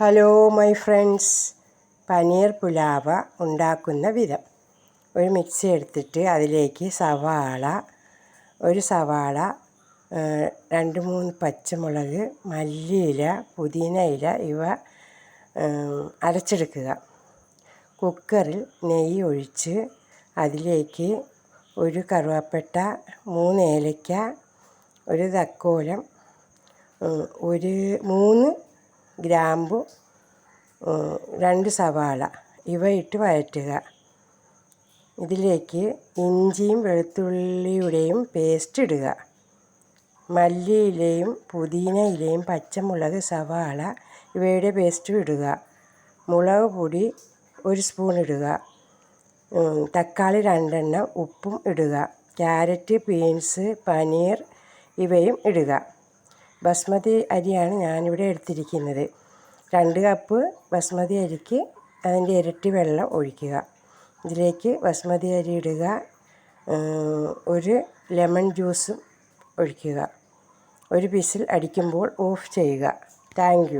Hello my friends paneer pulao ഉണ്ടാക്കുന്ന വിധം. ഒരു മിക്സി എടുത്തിട്ട് അതിലേക്ക് സവാള ഒരു സവാള രണ്ട് മൂന്ന് പച്ചമുളക് മല്ലിയില പുതിന ഇല ഇവ അരച്ചെടുക്കുക. കുക്കറിൽ നെയ്യ് ഒഴിച്ച് അതിലേക്ക് ഒരു കറുവാപ്പട്ട മൂന്ന് ഏലക്ക ഒരു തക്കോലം ഒരു മൂന്ന് ഗ്രാമ്പു രണ്ട് സവാള ഇവ ഇട്ട് വഴറ്റുക. ഇതിലേക്ക് ഇഞ്ചിയും വെളുത്തുള്ളിയുടെയും പേസ്റ്റ് ഇടുക. മല്ലിയിലയും പുതിന ഇലയും പച്ചമുളക് സവാള ഇവയുടെ പേസ്റ്റും ഇടുക. മുളക് പൊടി ഒരു സ്പൂൺ ഇടുക. തക്കാളി രണ്ടെണ്ണം ഉപ്പും ഇടുക. ക്യാരറ്റ് ബീൻസ് പനീർ ഇവയും ഇടുക. ബസ്മതി അരിയാണ് ഞാനിവിടെ എടുത്തിരിക്കുന്നത്. രണ്ട് കപ്പ് ബസ്മതി അരിക്ക് അതിന്റെ ഇരട്ടി വെള്ളം ഒഴിക്കുക. ഇതിലേക്ക് ബസ്മതി അരി ഇടുക. ഒരു ലെമൺ ജ്യൂസും ഒഴിക്കുക. ഒരു പിസിൽ അടിക്കുമ്പോൾ ഓഫ് ചെയ്യുക. താങ്ക്